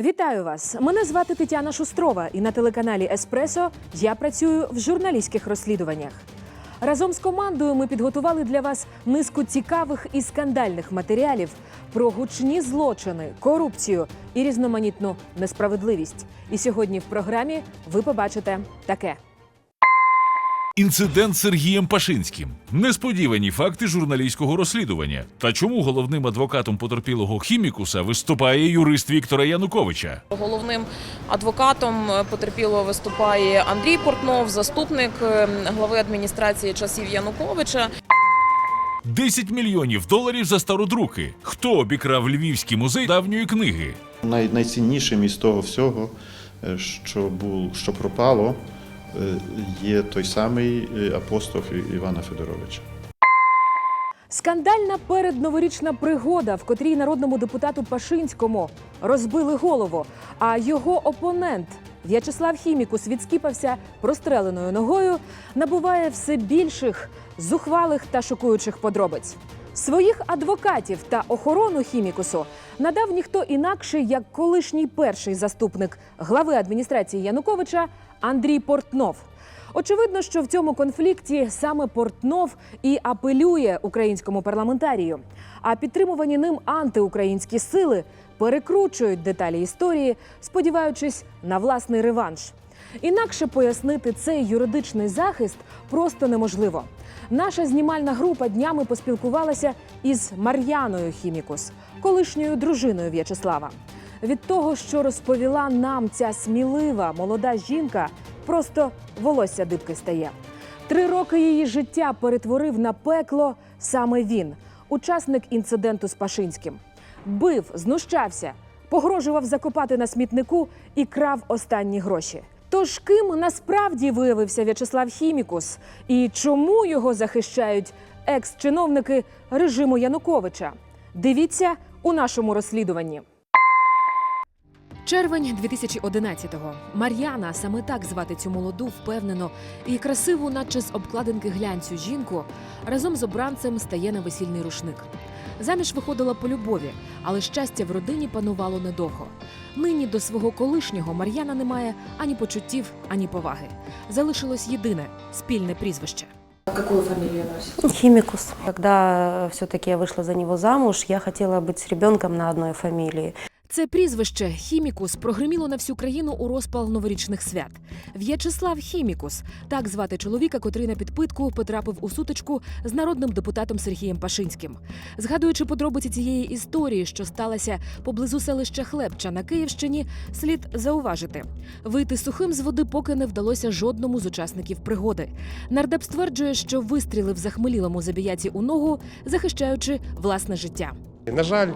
Вітаю вас! Мене звати Тетяна Шустрова, і на телеканалі Еспресо я працюю в журналістських розслідуваннях. Разом з командою ми підготували для вас низку цікавих і скандальних матеріалів про гучні злочини, корупцію і різноманітну несправедливість. І сьогодні в програмі ви побачите таке. Інцидент з Сергієм Пашинським. Несподівані факти журналістського розслідування. Та чому головним адвокатом потерпілого хімікуса виступає юрист Віктора Януковича? Головним адвокатом е, потерпілого виступає Андрій Портнов, заступник е, глави адміністрації часів Януковича. 10 мільйонів доларів за стародруки. Хто обікрав Львівський музей давньої книги? Най, найціннішим із того всього, е, що, був, що пропало, є той самий е, апостол Івана Федоровича. Скандальна передноворічна пригода, в котрій народному депутату Пашинському розбили голову, а його опонент В'ячеслав Хімікус відскіпався простреленою ногою, набуває все більших зухвалих та шокуючих подробиць. Своїх адвокатів та охорону хімікусу надав ніхто інакше, як колишній перший заступник глави адміністрації Януковича Андрій Портнов. Очевидно, що в цьому конфлікті саме Портнов і апелює українському парламентарію. А підтримувані ним антиукраїнські сили перекручують деталі історії, сподіваючись на власний реванш. Інакше пояснити цей юридичний захист просто неможливо. Наша знімальна група днями поспілкувалася із Мар'яною Хімікус, колишньою дружиною В'ячеслава. Від того, що розповіла нам ця смілива молода жінка, просто волосся дибки стає. Три роки її життя перетворив на пекло саме він, учасник інциденту з Пашинським. Бив, знущався, погрожував закопати на смітнику і крав останні гроші. Тож ким насправді виявився В'ячеслав Хімікус і чому його захищають екс-чиновники режиму Януковича? Дивіться у нашому розслідуванні. Червень 2011-го. Мар'яна, саме так звати цю молоду, впевнено і красиву, наче з обкладинки глянцю жінку, разом з обранцем стає на весільний рушник. Заміж виходила по любові, але щастя в родині панувало недовго. Нині до свого колишнього Мар'яна не має ані почуттів, ані поваги. Залишилось єдине спільне прізвище. Какую фамилию носит? Химикус. Когда все-таки я вышла за него замуж, я хотела быть с ребенком на одной фамилии. Це прізвище Хімікус прогриміло на всю країну у розпал новорічних свят. В'ячеслав Хімікус так звати чоловіка, котрий на підпитку потрапив у сутичку з народним депутатом Сергієм Пашинським. Згадуючи подробиці цієї історії, що сталася поблизу селища Хлебча на Київщині, слід зауважити: вийти сухим з води поки не вдалося жодному з учасників пригоди. Нардеп стверджує, що вистрілив захмелілому забіяці у ногу, захищаючи власне життя. На жаль,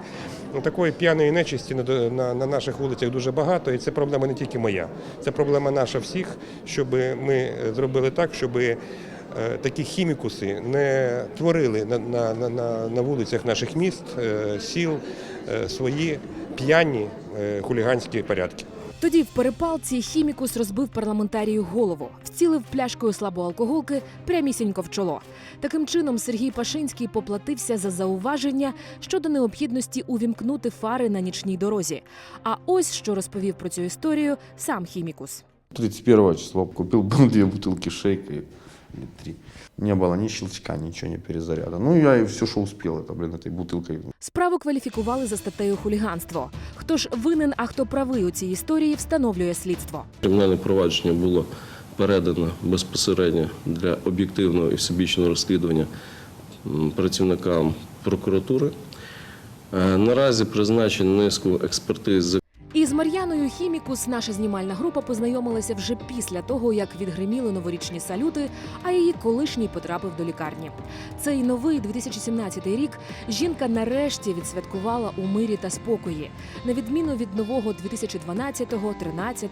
такої п'яної нечисті на, на, на наших вулицях дуже багато, і це проблема не тільки моя, це проблема наша всіх, щоб ми зробили так, щоб е, такі хімікуси не творили на, на, на- на, вулицях наших міст, е, сіл е, свої п'яні хуліганські порядки. Тоді в перепалці хімікус розбив парламентарію голову, вцілив пляшкою слабоалкоголки прямісінько в чоло. Таким чином Сергій Пашинський поплатився за зауваження щодо необхідності увімкнути фари на нічній дорозі. А ось що розповів про цю історію сам хімікус. 31 числа купив дві бутилки шейка или три. Не было ни щелчка, ничего, ни перезаряда. Ну, я и все, что успел, это, блин, этой бутылкой. Справу кваліфікували за статтею хуліганство. Хто ж винен, а хто правий у цій історії, встановлює слідство. Кримінальне провадження було передано безпосередньо для об'єктивного і всебічного розслідування м, працівникам прокуратури. Е, Наразі призначено низку експертиз І з Мар'яною Хімікус наша знімальна група познайомилася вже після того, як відгриміли новорічні салюти, а її колишній потрапив до лікарні. Цей новий 2017 рік жінка нарешті відсвяткувала у мирі та спокої, на відміну від нового 2012, 13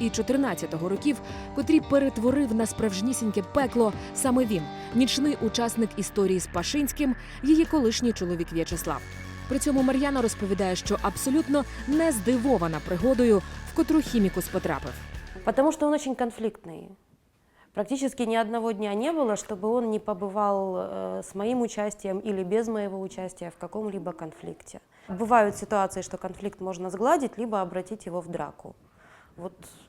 і 14 років, котрі перетворив на справжнісіньке пекло саме він, нічний учасник історії з Пашинським, її колишній чоловік В'ячеслав. При цьому Мар'яна розповідає, що абсолютно не здивована пригодою, в котру хімікус потрапив. Потому что он очень конфликтный. Практически ни одного дня не было, чтобы он не побывал э, с моим участием или без моего участия в каком-либо конфликте. Бывают ситуации, что конфликт можно сгладить, либо обратить его в драку. Вот в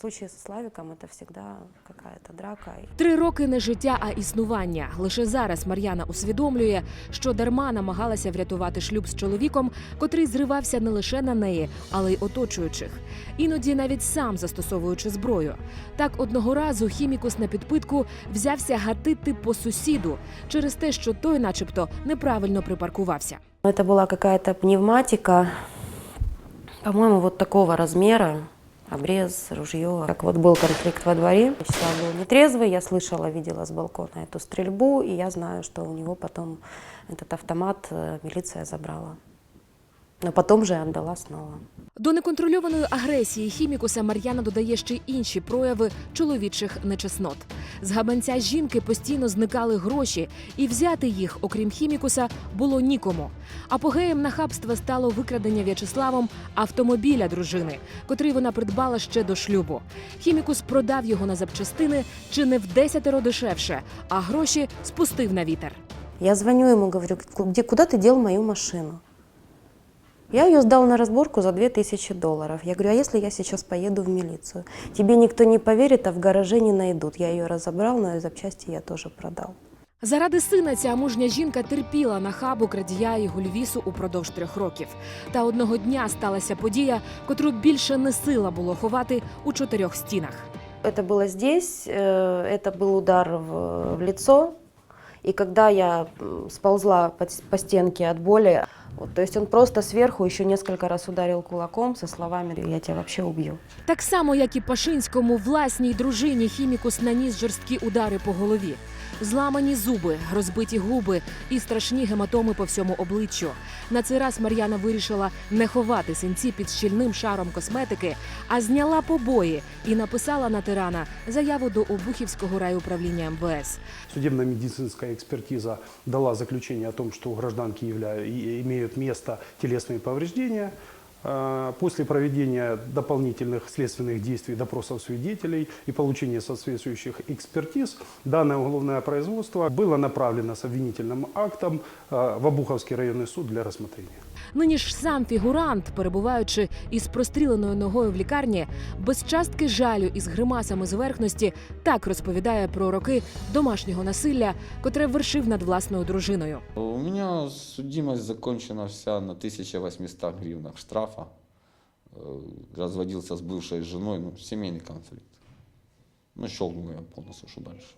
случае со Славиком это всегда какая-то драка. Три роки не життя, а існування. Лише зараз Мар'яна усвідомлює, що дарма намагалася врятувати шлюб з чоловіком, котрий зривався не лише на неї, але й оточуючих. Іноді навіть сам застосовуючи зброю. Так одного разу хімікус на підпитку взявся гатити по сусіду через те, що той, начебто, неправильно припаркувався. Это была какая-то пневматика, по-моему, вот такого размера, обрез, ружье. Как вот был конфликт во дворе, Вячеслав был нетрезвый, я слышала, видела с балкона эту стрельбу, и я знаю, что у него потом этот автомат э, милиция забрала. Но потом же отдала снова. До неконтрольованої агресії хімікуса Мар'яна додає ще й інші прояви чоловічих нечеснот. З габанця жінки постійно зникали гроші, і взяти їх, окрім хімікуса, було нікому. Апогеєм нахабства стало викрадення В'ячеславом автомобіля дружини, котрий вона придбала ще до шлюбу. Хімікус продав його на запчастини чи не в десятеро дешевше, а гроші спустив на вітер. Я звоню ему, говорю, «Ку- где, куда ты мою машину? Я ее сдал на разборку за 2000 долларов. Я говорю, а если я сейчас поеду в милицию? Тебе никто не поверит, а в гараже не найдут. Я ее разобрал, но и запчасти я тоже продал. Заради сина ця мужня жінка терпіла нахабу крадія і гульвісу упродовж трьох років. Та одного дня сталася подія, котру більше не сила було ховати у чотирьох стінах. Это было здесь, э, это был удар в, в лицо. И когда я сползла по, стенке от боли, вот, то есть он просто сверху еще несколько раз ударил кулаком со словами «я тебя вообще убью». Так само, як і Пашинському, власній дружині хімікус наніс жорсткі удари по голові. Зламані зуби, розбиті губи і страшні гематоми по всьому обличчю. На цей раз Мар'яна вирішила не ховати синці під щільним шаром косметики, а зняла побої і написала на тирана заяву до Обухівського райуправління МВС. Судебно-медицинская экспертиза дала заключение о том, что у гражданки явля- и- имеют место телесные. Э, После проведения дополнительных следственных действий, допросов свидетелей и получения соответствующих экспертиз, данное уголовное производство было направлено с обвинительным актом э, в Обуховский районный суд для рассмотрения. Нині ж сам фігурант, перебуваючи із простріленою ногою в лікарні, без частки жалю і з гримасами зверхності, так розповідає про роки домашнього насилля, котре вершив над власною дружиною. У меня судимость закончена вся на 1800 гривнах штрафа. Э, Разводился с бывшей женой, ну, семейный конфликт. Ну, щелкнул я полностью, что дальше.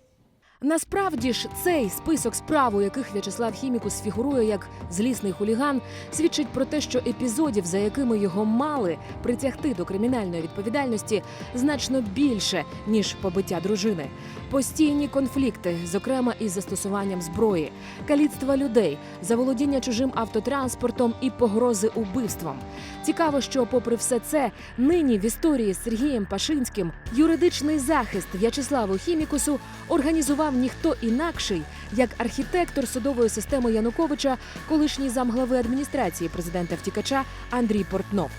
Насправді ж цей список справ, у яких В'ячеслав Хімікус фігурує як злісний хуліган, свідчить про те, що епізодів, за якими його мали притягти до кримінальної відповідальності, значно більше ніж побиття дружини. Постійні конфлікти, зокрема із застосуванням зброї, каліцтва людей, заволодіння чужим автотранспортом і погрози убивством. Цікаво, що, попри все це, нині в історії з Сергієм Пашинським юридичний захист В'ячеславу Хімікусу організував ніхто інакший, як архітектор судової системи Януковича, колишній замглави адміністрації президента втікача Андрій Портнов.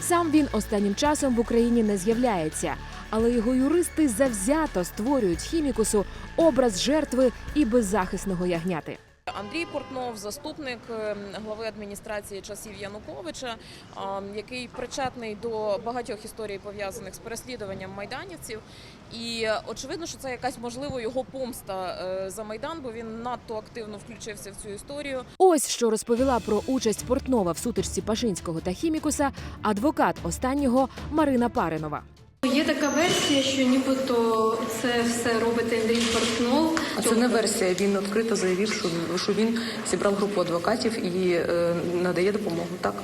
Сам він останнім часом в Україні не з'являється, але його юристи завзято створюють хімікусу образ жертви і беззахисного ягняти. Андрій Портнов, заступник е, глави адміністрації часів Януковича, який причетний до багатьох історій пов'язаних з переслідуванням майданівців. І е, очевидно, що це якась можливо його помста е, за майдан, бо він надто активно включився в цю історію. Ось що розповіла про участь Портнова в сутичці Пашинського та Хімікуса адвокат останнього Марина Паринова. Є така версія, що нібито це все робить Андрій Портнов. А це не версія. Він відкрито заявив, що, він зібрав групу адвокатів і е, надає допомогу. Так.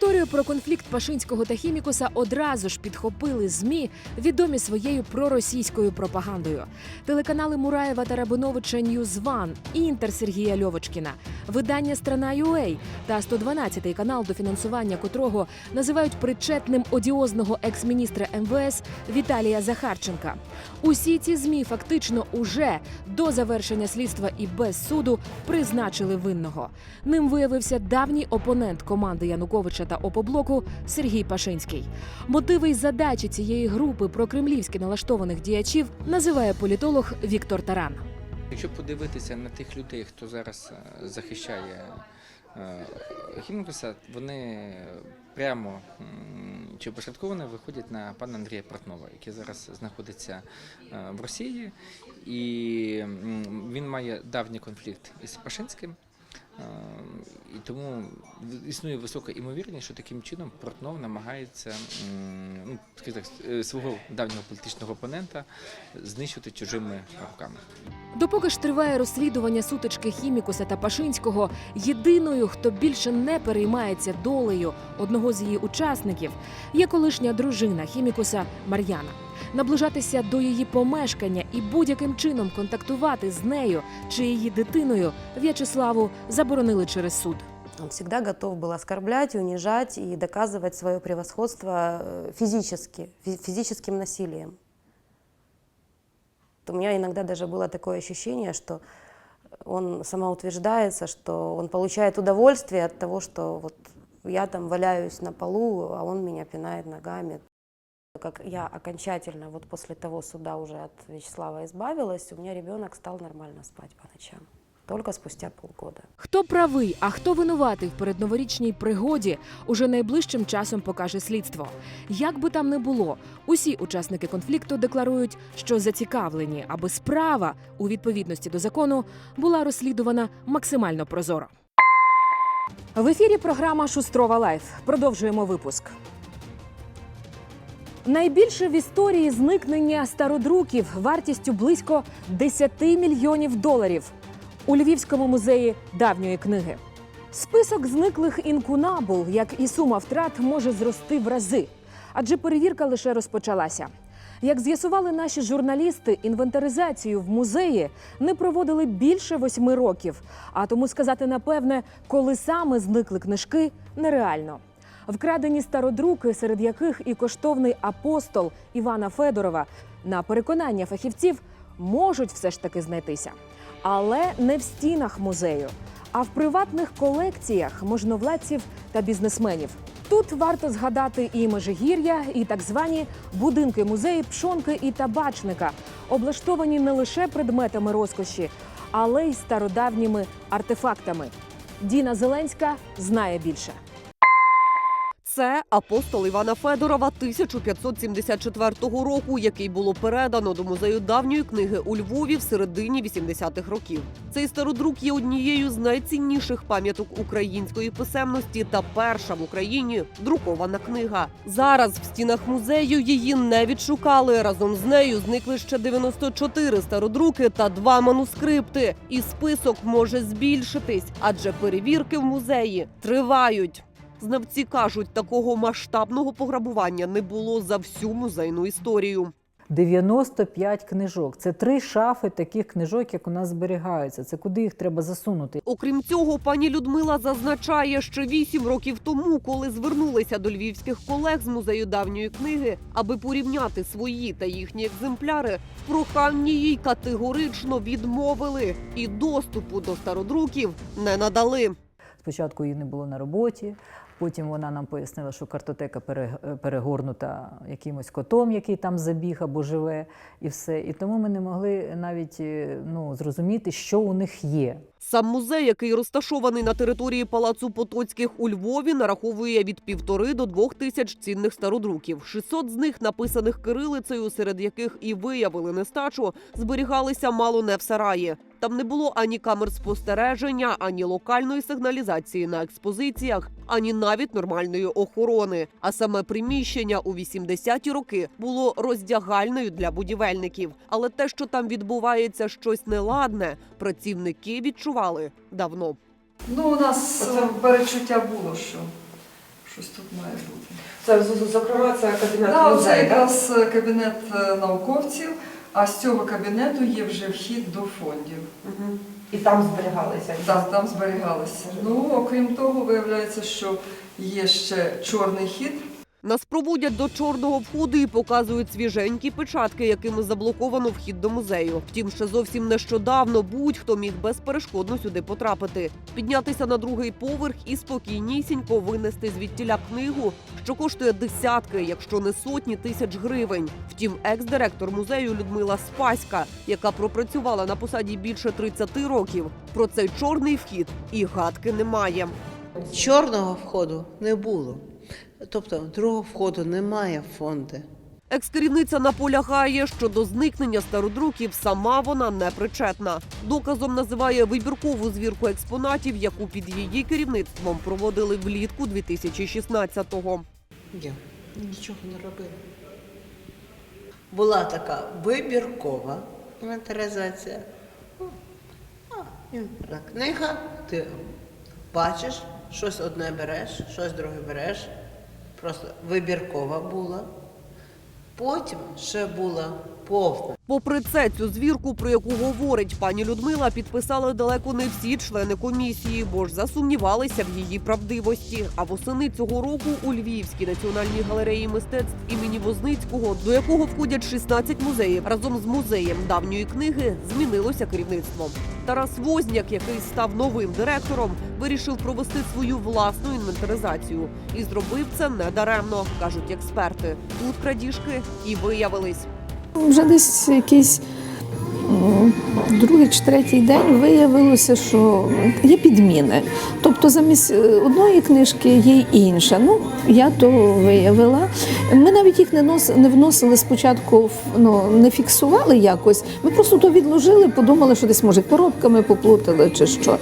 Історію про конфлікт Пашинського та Хімікуса одразу ж підхопили змі, відомі своєю проросійською пропагандою. Телеканали Мураєва та Рабиновича Ньюзван, Інтер Сергія Льовочкіна, видання Страна UA та 112-й канал, до фінансування котрого називають причетним одіозного екс-міністра МВС Віталія Захарченка. Усі ці змі фактично уже до завершення слідства і без суду призначили винного. Ним виявився давній опонент команди Януковича та опоблоку Сергій Пашинський. Мотиви й задачі цієї групи прокремлівськи налаштованих діячів називає політолог Віктор Таран. Якщо подивитися на тих людей, хто зараз е, захищає е, вони прямо чи опосередковано виходять на пана Андрія Портнова, який зараз знаходиться е, в Росії, і він має давній конфлікт із Пашинським. Е, І тому існує висока імовірність, що таким чином Портнов намагається ну, так, е, свого давнього політичного опонента знищити чужими руками. Допоки ж триває розслідування сутички Хімікуса та Пашинського, єдиною, хто більше не переймається долею одного з її учасників, є колишня дружина Хімікуса Мар'яна Наближатися до її помешкання і будь-яким чином контактувати з нею чи її дитиною В'ячеславу заборонили через суд. Он всегда готов был оскорблять, унижать и доказывать свое превосходство э, физически, фи- физическим насилием. У меня иногда даже было такое ощущение, что он самоутверждается, что он получает удовольствие от того, что вот я там валяюсь на полу, а он меня пинает ногами. Как я окончательно вот после того суда уже от Вячеслава избавилась, у меня ребенок стал нормально спать по ночам. Только спустя полгода. Хто правий, а хто винуватий в передноворічній пригоді, уже найближчим часом покаже слідство. Як би там не було, усі учасники конфлікту декларують, що зацікавлені, аби справа у відповідності до закону була розслідувана максимально прозоро. В ефірі програма Шустрова Лайф. Продовжуємо випуск. Найбільше в історії зникнення стародруків вартістю близько 10 мільйонів доларів у Львівському музеї давньої книги. Список зниклих інкунабул, як і сума втрат, може зрости в рази, адже перевірка лише розпочалася. Як з'ясували наші журналісти, інвентаризацію в музеї не проводили більше восьми років. А тому сказати напевне, коли саме зникли книжки, нереально. Вкрадені стародруки, серед яких і коштовний апостол Івана Федорова, на переконання фахівців, можуть все ж таки знайтися. Але не в стінах музею, а в приватних колекціях можновладців та бізнесменів. Тут варто згадати і Межигір'я, і так звані будинки музеї пшонки і табачника, облаштовані не лише предметами розкоші, але й стародавніми артефактами. Діна Зеленська знає більше. Це апостол Івана Федорова 1574 року, який було передано до музею давньої книги у Львові в середині 80-х років. Цей стародрук є однією з найцінніших пам'яток української писемності та перша в Україні друкована книга. Зараз в стінах музею її не відшукали. Разом з нею зникли ще 94 стародруки та два манускрипти. І список може збільшитись, адже перевірки в музеї тривають. Знавці кажуть, такого масштабного пограбування не було за всю музейну історію. 95 книжок. Це три шафи таких книжок, як у нас зберігаються. Це куди їх треба засунути? Окрім цього, пані Людмила зазначає, що вісім років тому, коли звернулися до львівських колег з музею давньої книги, аби порівняти свої та їхні екземпляри, в проханні їй категорично відмовили і доступу до стародруків не надали. Спочатку її не було на роботі. Потім вона нам пояснила, що картотека пере- перегорнута якимось котом, який там забіг або живе, і все. І тому ми не могли навіть е, ну, зрозуміти, що у них є. Сам музей, який розташований на території палацу Потоцьких у Львові, нараховує від півтори до двох тисяч цінних стародруків. 600 з них написаних кирилицею, серед яких і виявили нестачу, зберігалися мало не в сараї. Там не було ані камер спостереження, ані локальної сигналізації на експозиціях, ані навіть нормальної охорони. А саме приміщення у 80-ті роки було роздягальною для будівельників. Але те, що там відбувається щось неладне, працівники відчували давно. Ну, у нас е, перечуття було, що щось тут має бути. Це, зокрема, це кабінет Да, це музею, да? якраз е, кабінет е, науковців, а з цього кабінету є вже вхід до фондів. Мгм. І там зберігалися. Так, там зберігалися. Ну, окрім того, виявляється, що є ще чорний хід. Нас проводять до чорного входу і показують свіженькі печатки, якими заблоковано вхід до музею. Втім, ще зовсім нещодавно будь-хто міг безперешкодно сюди потрапити, піднятися на другий поверх і спокійнісінько винести звідтіля книгу, що коштує десятки, якщо не сотні тисяч гривень. Втім, екс-директор музею Людмила Спаська, яка пропрацювала на посаді більше 30 років, про цей чорний вхід і гадки немає. Чорного входу не було. Тобто другого входу немає в фонди. Екс-керівниця наполягає, що до зникнення стародруків сама вона не причетна. Доказом називає вибіркову звірку експонатів, яку під її керівництвом проводили влітку 2016-го. Я нічого не робила. Була така вибіркова інвентаризація. Книга, ти бачиш, щось одне береш, щось друге береш. Просто вибіркова була. Потім ще була повна. Попри це, цю звірку, про яку говорить пані Людмила, підписали далеко не всі члени комісії, бо ж засумнівалися в її правдивості. А восени цього року у Львівській національній галереї мистецтв імені Возницького, до якого входять 16 музеїв, разом з музеєм давньої книги змінилося керівництво. Тарас Возняк, який став новим директором, вирішив провести свою власну інвентаризацію і зробив це недаремно, кажуть експерти. Тут крадіжки і виявились. Вже десь якийсь м, другий чи третій день виявилося, що є підміни. Тобто замість е, одної книжки є інша. Ну, я то виявила. Ми навіть їх не, нос, не вносили спочатку, ну, не фіксували якось. Ми просто то відложили, подумали, що десь, може, коробками поплутали чи що.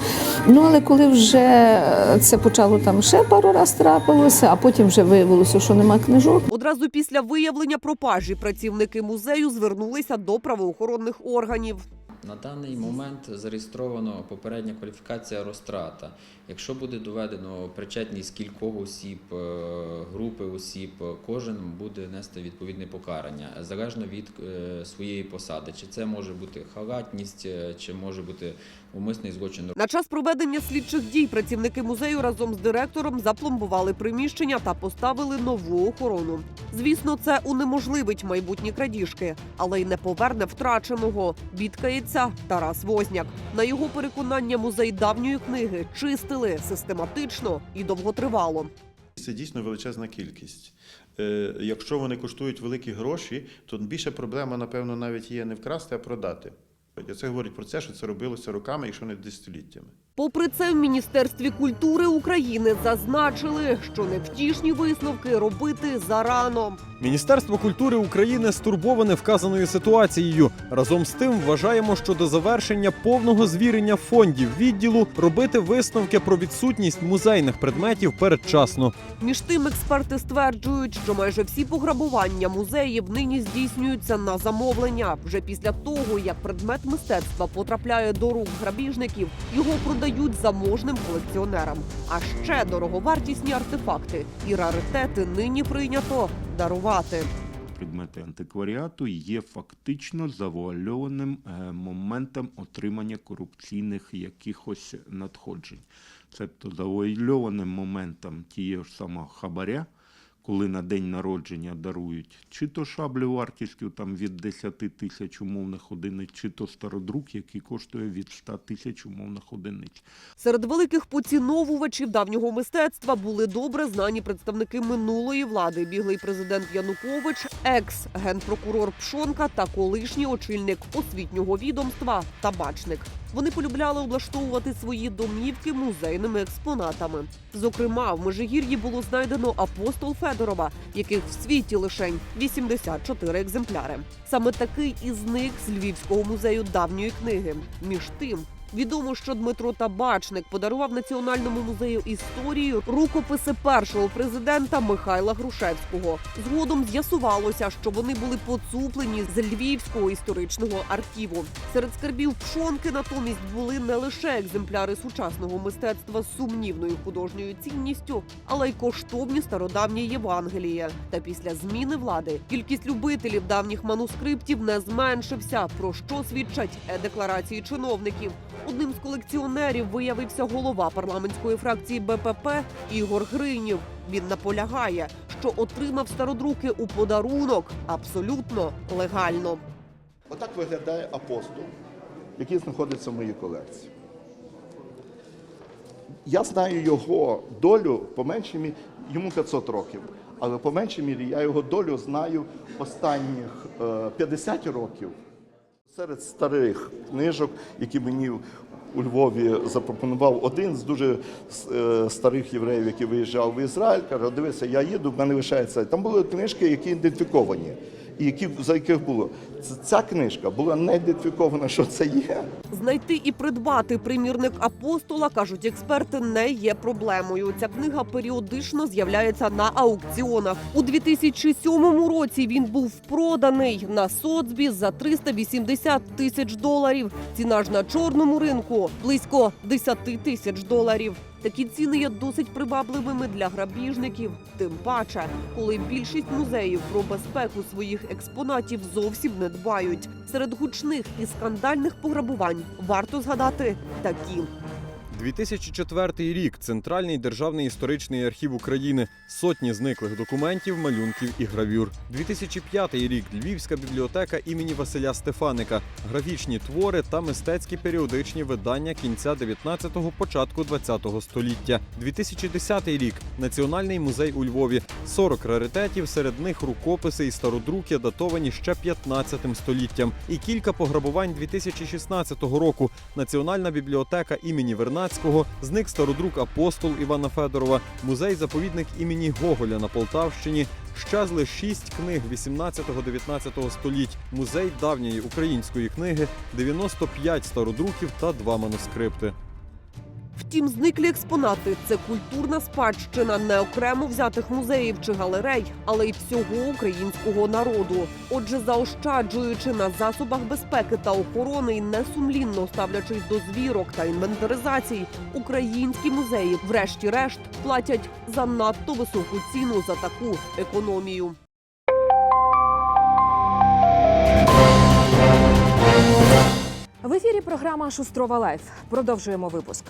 Ну, але коли вже це почало там ще пару раз трапилося, а потім вже виявилося, що нема книжок. Одразу після виявлення пропажі працівники музею звернулися до правоохоронних органів. На даний момент зареєстровано попередня кваліфікація розтрата. Якщо буде доведено причетність кількох осіб, е, групи осіб, е, кожен буде нести відповідне покарання залежно від е, своєї посади. Чи це може бути халатність, чи може бути умисний злочин На час проведення слідчих дій працівники музею разом з директором запломбували приміщення та поставили нову охорону. Звісно, це унеможливить майбутні крадіжки, але й не поверне втраченого. Бідкається Тарас Возняк. На його переконання, музей давньої книги чистили систематично і довготривало. Це дійсно величезна кількість. Е, Якщо вони коштують великі гроші, то більше проблема, напевно, навіть є не вкрасти, а продати. Це говорить про це, що це робилося роками, якщо не десятиліттями. Попри це, в Міністерстві культури України зазначили, що невтішні висновки робити зарано. Міністерство культури України стурбоване вказаною ситуацією. Разом з тим вважаємо, що до завершення повного звірення фондів відділу робити висновки про відсутність музейних предметів передчасно. Між тим, експерти стверджують, що майже всі пограбування музеїв нині здійснюються на замовлення. Вже після того, як предмет мистецтва потрапляє до рук грабіжників, його продають заможним колекціонерам. А ще дороговартісні артефакти і раритети нині прийнято дарувати. предмети антикваріату є фактично завуальованим е, моментом отримання корупційних якихось надходжень. Тобто завуальованим моментом тієї ж самого хабаря, коли на день народження дарують чи то шаблю вартістю там від 10 тисяч умовних одиниць, чи то стародрук, який коштує від 100 тисяч умовних одиниць. Серед великих поціновувачів давнього мистецтва були добре знані представники минулої влади: біглий президент Янукович, екс-генпрокурор Пшонка та колишній очільник освітнього відомства Табачник. Вони полюбляли облаштовувати свої домівки музейними експонатами. Зокрема, в Межигір'ї було знайдено апостол Федорова, яких в світі лишень 84 екземпляри. Саме такий і зник з Львівського музею давньої книги. Між тим. Відомо, що Дмитро Табачник подарував Національному музею історії рукописи першого президента Михайла Грушевського. Згодом з'ясувалося, що вони були поцуплені з Львівського історичного архіву. Серед скарбів пшонки натомість були не лише екземпляри сучасного мистецтва з сумнівною художньою цінністю, але й коштовні стародавні Євангелія. Та після зміни влади кількість любителів давніх манускриптів не зменшився. Про що свідчать е-декларації чиновників. Одним з колекціонерів виявився голова парламентської фракції БПП Ігор Гринів. Він наполягає, що отримав стародруки у подарунок абсолютно легально. Отак виглядає апостол, який знаходиться в моїй колекції. Я знаю його долю по меншій мірі, йому 500 років, але по меншій мірі я його долю знаю останніх е, 50 років. Серед старих книжок, які мені у Львові запропонував один з дуже е, старих євреїв, який виїжджав в Ізраїль, каже: дивися, я їду, в мене лишається. Там були книжки, які ідентифіковані, які за яких було. Ця книжка була не ідентифікована, що це є. Знайти і придбати примірник апостола, кажуть експерти, не є проблемою. Ця книга періодично з'являється на аукціонах. У 2007 році він був проданий на соцбі за 380 тисяч доларів. Ціна ж на чорному ринку близько 10 тисяч доларів. Такі ціни є досить привабливими для грабіжників. Тим паче, коли більшість музеїв про безпеку своїх експонатів зовсім не дбають. Серед гучних і скандальних пограбувань варто згадати такі. 2004 рік Центральний державний історичний архів України. Сотні зниклих документів, малюнків і гравюр. 2005 рік Львівська бібліотека імені Василя Стефаника. Графічні твори та мистецькі періодичні видання кінця 19-го, початку 20-го століття. 2010 рік Національний музей у Львові. 40 раритетів, серед них рукописи і стародруки, датовані ще 15 століттям. І кілька пограбувань 2016 року. Національна бібліотека імені Вернацького, зник стародрук апостол Івана Федорова, музей-заповідник імені Гоголя на Полтавщині. Щезли шість книг 18-19 століть, музей давньої української книги, 95 стародруків та два манускрипти. Втім, зниклі експонати це культурна спадщина не окремо взятих музеїв чи галерей, але й всього українського народу. Отже, заощаджуючи на засобах безпеки та охорони і несумлінно ставлячись до звірок та інвентаризацій, українські музеї, врешті-решт, платять занадто високу ціну за таку економію. В ефірі програма Шустрова Лайф. Продовжуємо випуск.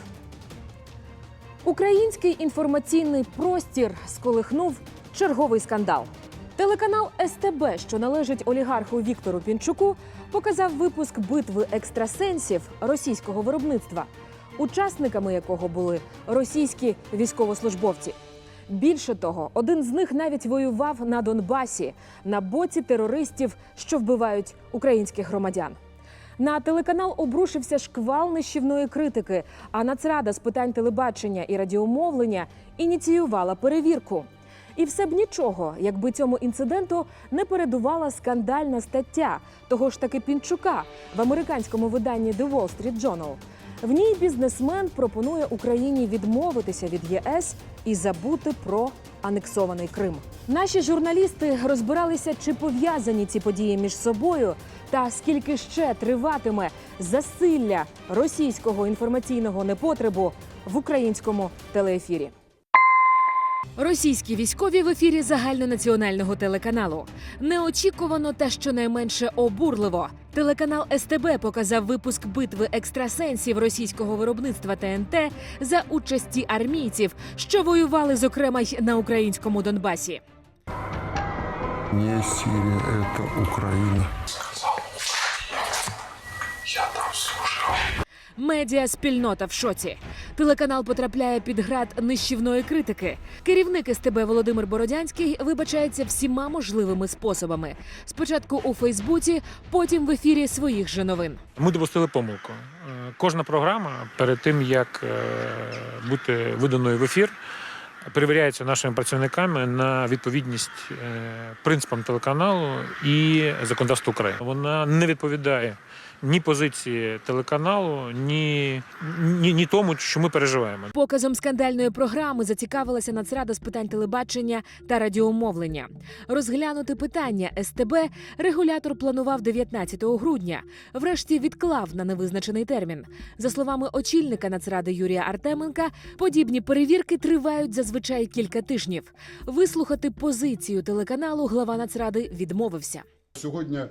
Український інформаційний простір сколихнув черговий скандал. Телеканал СТБ, що належить олігарху Віктору Пінчуку, показав випуск битви екстрасенсів російського виробництва, учасниками якого були російські військовослужбовці. Більше того, один з них навіть воював на Донбасі на боці терористів, що вбивають українських громадян. На телеканал обрушився шквал нищівної критики. А Нацрада з питань телебачення і радіомовлення ініціювала перевірку. І все б нічого, якби цьому інциденту не передувала скандальна стаття того ж таки Пінчука в американському виданні The Wall Street Journal. В ній бізнесмен пропонує Україні відмовитися від ЄС і забути про анексований Крим. Наші журналісти розбиралися, чи пов'язані ці події між собою, та скільки ще триватиме засилля російського інформаційного непотребу в українському телеефірі. Російські військові в ефірі загальнонаціонального телеканалу. Неочікувано та щонайменше обурливо. Телеканал СТБ показав випуск битви екстрасенсів російського виробництва ТНТ за участі армійців, що воювали зокрема й на українському Донбасі. Не Сирия, это Украина. Медіа спільнота в шоці. Телеканал потрапляє під град нищівної критики. Керівник СТБ Володимир Бородянський вибачається всіма можливими способами. Спочатку у Фейсбуці, потім в ефірі своїх же новин. Ми допустили помилку. Е, Кожна програма перед тим як е, бути виданою в ефір. Перевіряється нашими працівниками на відповідність е, принципам телеканалу і законодавству України. Вона не відповідає ні позиції телеканалу, ні, ні, ні тому, що ми переживаємо. Показом скандальної програми зацікавилася Нацрада з питань телебачення та радіомовлення. Розглянути питання СТБ регулятор планував 19 грудня. Врешті відклав на невизначений термін. За словами очільника Нацради Юрія Артеменка, подібні перевірки тривають зазвичай кілька тижнів. Вислухати позицію телеканалу глава Нацради відмовився. Сьогодні е,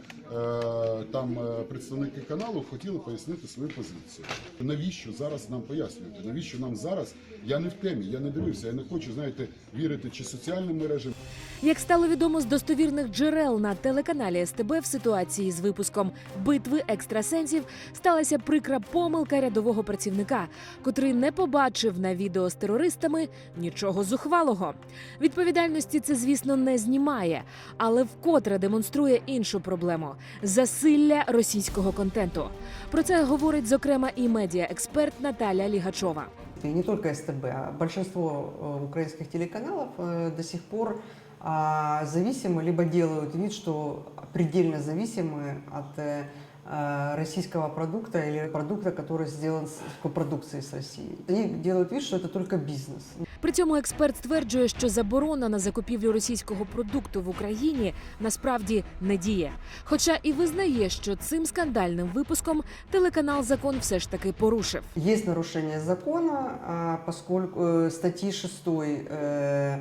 там е, представники каналу хотіли пояснити свою позицію. Навіщо зараз нам пояснювати? Навіщо нам зараз? Я не в темі, я не дивився, я не хочу, знаєте, вірити чи соціальним мережам. Як стало відомо з достовірних джерел на телеканалі СТБ в ситуації з випуском битви екстрасенсів сталася прикра помилка рядового працівника, котрий не побачив на відео з терористами нічого зухвалого. Відповідальності це, звісно, не знімає, але вкотре демонструє іншу проблему засилля російського контенту. Про це говорить зокрема і медіаексперт Наталя Лігачова. И не только СТБ, а большинство э, украинских телеканалов э, до сих пор а, зависимы, либо делают вид, что предельно зависимы от э, э, российского продукта или продукта, который сделан с копродукцией с Россией. Они делают вид, что это только бизнес. При цьому експерт стверджує, що заборона на закупівлю російського продукту в Україні насправді не діє. Хоча і визнає, що цим скандальним випуском телеканал закон все ж таки порушив. Есть нарушение закона, а, поскольку э, статьи 6 э,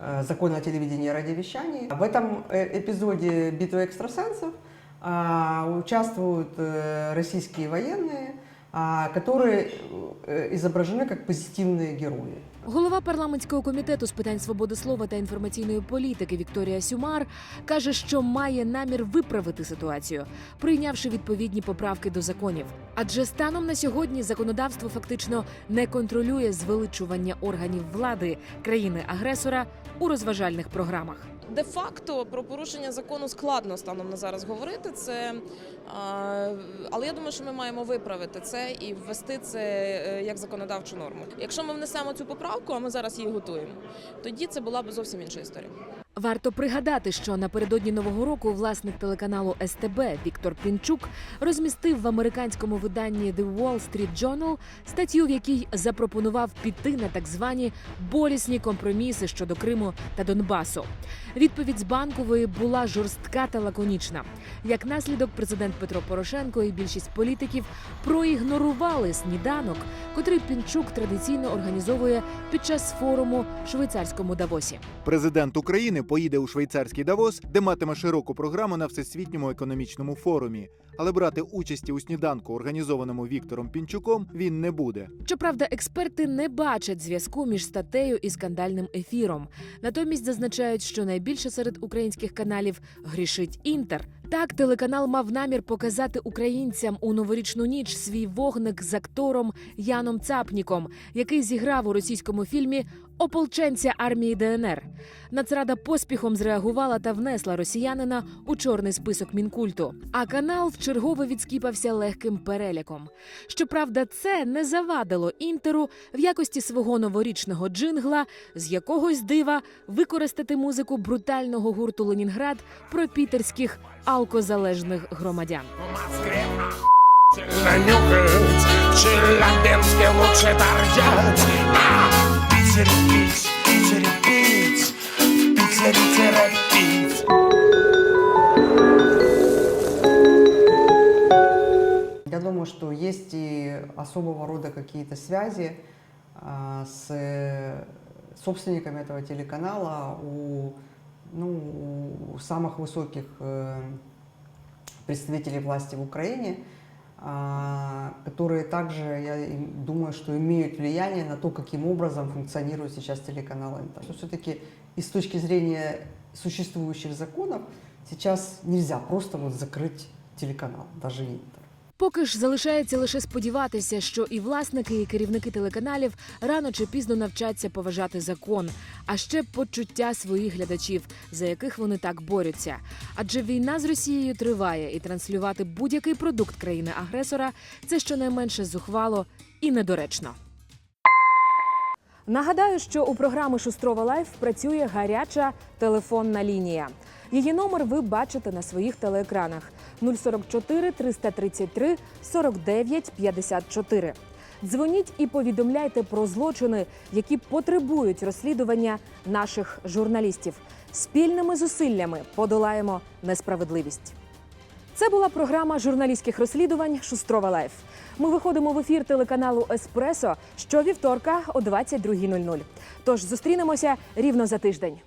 э, закона о телевидении и радиовещании. В этом э, эпизоде «Битвы экстрасенсов» а, участвуют э, российские военные, а, которые э, изображены как позитивные герои. Голова парламентського комітету з питань свободи слова та інформаційної політики Вікторія Сюмар каже, що має намір виправити ситуацію, прийнявши відповідні поправки до законів. Адже станом на сьогодні законодавство фактично не контролює звеличування органів влади країни-агресора у розважальних програмах. Де-факто про порушення закону складно станом на зараз говорити. Це але я думаю, що ми маємо виправити це і ввести це е, як законодавчу норму. Якщо ми внесемо цю поправку, а ми зараз її готуємо, тоді це була б зовсім інша історія. Варто пригадати, що напередодні нового року власник телеканалу СТБ Віктор Пінчук розмістив в американському виданні The Wall Street Journal статтю, в якій запропонував піти на так звані болісні компроміси щодо Криму та Донбасу. Відповідь з банкової була жорстка та лаконічна. Як наслідок, президент Петро Порошенко і більшість політиків проігнорували сніданок, котрий Пінчук традиційно організовує під час форуму в швейцарському Давосі. Президент України поїде у швейцарський Давос, де матиме широку програму на всесвітньому економічному форумі. Але брати участі у сніданку, організованому Віктором Пінчуком, він не буде. Щоправда, експерти не бачать зв'язку між статтею і скандальним ефіром. Натомість зазначають, що найбільше серед українських каналів грішить інтер. Так, телеканал мав намір показати українцям у новорічну ніч свій вогник з актором Яном Цапніком, який зіграв у російському фільмі ополченця армії ДНР. Нацрада поспіхом зреагувала та внесла росіянина у чорний список мінкульту. А канал вчергове відскіпався легким переляком. Щоправда, це не завадило інтеру в якості свого новорічного джингла з якогось дива використати музику брутального гурту Ленінград про пітерських алкозалежних громадян. Нанюхать, челябинске лучше торчать. Питере пить, в Питере пить, в Питере терпеть. Я думаю, что есть и особого рода какие-то связи а, с э, собственниками этого телеканала у, ну, у самых высоких э, представителей власти в Украине, которые также, я думаю, что имеют влияние на то, каким образом функционирует сейчас телеканал Интер. Все-таки и с точки зрения существующих законов сейчас нельзя просто вот закрыть телеканал, даже Интер. Поки ж залишається лише сподіватися, що і власники, і керівники телеканалів рано чи пізно навчаться поважати закон, а ще почуття своїх глядачів, за яких вони так борються. Адже війна з Росією триває, і транслювати будь-який продукт країни-агресора це щонайменше зухвало і недоречно. Нагадаю, що у програми Шустрова Лайф працює гаряча телефонна лінія. Її номер ви бачите на своїх телеекранах 044 333 49 54. Дзвоніть і повідомляйте про злочини, які потребують розслідування наших журналістів. Спільними зусиллями подолаємо несправедливість. Це була програма журналістських розслідувань Шустрова Лайф. Ми виходимо в ефір телеканалу Еспресо щовівторка о 22.00. Тож зустрінемося рівно за тиждень.